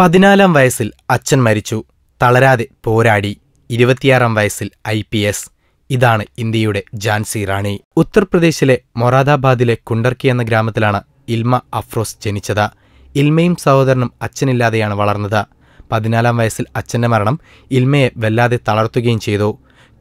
പതിനാലാം വയസ്സിൽ അച്ഛൻ മരിച്ചു. തളരാതെ പോരാടി. ഇരുപത്തിയാറാം വയസ്സിൽ ഐ പി എസ്. ഇതാണ് ഇന്ത്യയുടെ ജാൻസി റാണി. ഉത്തർപ്രദേശിലെ മൊറാദാബാദിലെ കുണ്ടർക്കി എന്ന ഗ്രാമത്തിലാണ് ഇൽമ അഫ്രോസ് ജനിച്ചത്. ഇൽമയും സഹോദരനും അച്ഛനില്ലാതെയാണ് വളർന്നത്. പതിനാലാം വയസ്സിൽ അച്ഛന്റെ മരണം ഇൽമയെ വല്ലാതെ തളർത്തുകയും ചെയ്തു.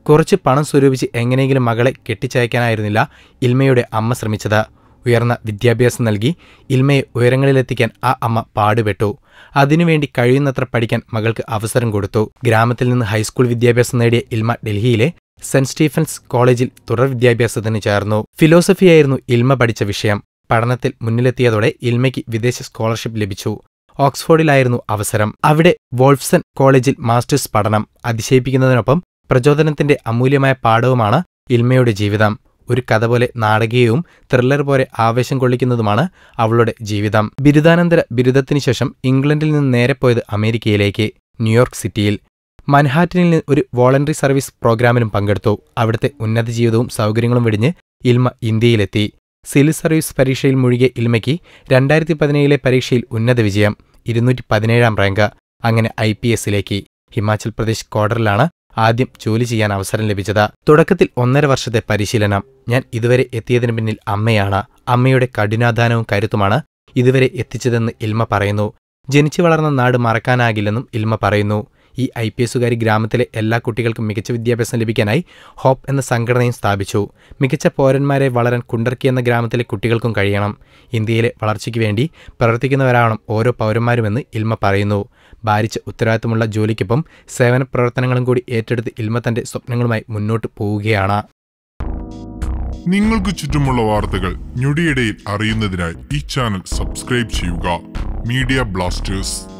കുറച്ച് പണം സ്വരൂപിച്ച് എങ്ങനെയെങ്കിലും മകളെ കെട്ടിച്ചയക്കാനായിരുന്നില്ല ഇൽമയുടെ അമ്മ ശ്രമിച്ചത്. ഉയർന്ന വിദ്യാഭ്യാസം നൽകി ഇൽമയെ ഉയരങ്ങളിലെത്തിക്കാൻ ആ അമ്മ പാടുപെട്ടു. അതിനുവേണ്ടി കഴിയുന്നത്ര പഠിക്കാൻ മകൾക്ക് അവസരം കൊടുത്തു. ഗ്രാമത്തിൽ നിന്ന് ഹൈസ്കൂൾ വിദ്യാഭ്യാസം നേടിയ ഇൽമ ഡൽഹിയിലെ സെന്റ് സ്റ്റീഫൻസ് കോളേജിൽ തുടർ വിദ്യാഭ്യാസത്തിന് ചേർന്നു. ഫിലോസഫിയായിരുന്നു ഇൽമ പഠിച്ച വിഷയം. പഠനത്തിൽ മുന്നിലെത്തിയതോടെ ഇൽമയ്ക്ക് വിദേശ സ്കോളർഷിപ്പ് ലഭിച്ചു. ഓക്സ്ഫോർഡിലായിരുന്നു അവസരം. അവിടെ വോൾഫ്സൺ കോളേജിൽ മാസ്റ്റേഴ്സ് പഠനം അതിശയിപ്പിക്കുന്നതിനൊപ്പം പ്രചോദനത്തിന്റെ അമൂല്യമായ പാഠവുമാണ് ഇൽമയുടെ ജീവിതം. ഒരു കഥ പോലെ നാടകീയവും ത്രില്ലർ പോലെ ആവേശം കൊള്ളിക്കുന്നതുമാണ് അവളുടെ ജീവിതം. ബിരുദാനന്തര ബിരുദത്തിനു ശേഷം ഇംഗ്ലണ്ടിൽ നിന്ന് നേരെ പോയത് അമേരിക്കയിലേക്ക് ന്യൂയോർക്ക് സിറ്റിയിൽ. മൻഹാറ്റനിൽ നിന്ന് ഒരു വോളണ്ടറി സർവീസ് പ്രോഗ്രാമിലും പങ്കെടുത്തു. അവിടുത്തെ ഉന്നത ജീവിതവും സൗകര്യങ്ങളും വെടിഞ്ഞ് ഇൽമ ഇന്ത്യയിലെത്തി. സിവിൽ സർവീസ് പരീക്ഷയിൽ മുഴുകിയ ഇൽമയ്ക്ക് രണ്ടായിരത്തി പതിനേഴിലെ പരീക്ഷയിൽ ഉന്നത വിജയം ഇരുന്നൂറ്റി പതിനേഴാം റാങ്ക്. അങ്ങനെ ഐ പി എസിലേക്ക് ഹിമാചൽ പ്രദേശ് ക്വാർട്ടറിലാണ് ആദ്യം ജോലി ചെയ്യാൻ അവസരം ലഭിച്ചത്. തുടക്കത്തിൽ ഒന്നര വർഷത്തെ പരിശീലനം ഞാൻ ഇതുവരെ എത്തിയതിനു പിന്നിൽ അമ്മയാണ്. അമ്മയുടെ കഠിനാധാനവും കരുത്തുമാണ് ഇതുവരെ എത്തിച്ചതെന്ന് ഇൽമ പറയുന്നു. ജനിച്ചു വളർന്ന നാട് മറക്കാനാകില്ലെന്നും ഇൽമ പറയുന്നു. ഈ ഐ പി എസുകാർ ഗ്രാമത്തിലെ എല്ലാ കുട്ടികൾക്കും മികച്ച വിദ്യാഭ്യാസം ലഭിക്കാനായി ഹോപ്പ് എന്ന സംഘടനയും സ്ഥാപിച്ചു. മികച്ച പൗരന്മാരെ വളരാൻ കുണ്ടർക്കി എന്ന ഗ്രാമത്തിലെ കുട്ടികൾക്കും കഴിയണം. ഇന്ത്യയിലെ വളർച്ചയ്ക്ക് വേണ്ടി പ്രവർത്തിക്കുന്നവരാവണം ഓരോ പൗരന്മാരുമെന്ന് ഇൽമ പറയുന്നു. ഭാരിച്ച ഉത്തരവാദിത്തമുള്ള ജോലിക്കൊപ്പം സേവന പ്രവർത്തനങ്ങളും കൂടി ഏറ്റെടുത്ത് ഇൽമ തന്റെ സ്വപ്നങ്ങളുമായി മുന്നോട്ട് പോവുകയാണ്. നിങ്ങൾക്ക് ചുറ്റുമുള്ള വാർത്തകൾ ഞൊടിയിടയിൽ അറിയുന്നതിനായി ഈ ചാനൽ സബ്സ്ക്രൈബ് ചെയ്യുക. Media blasters.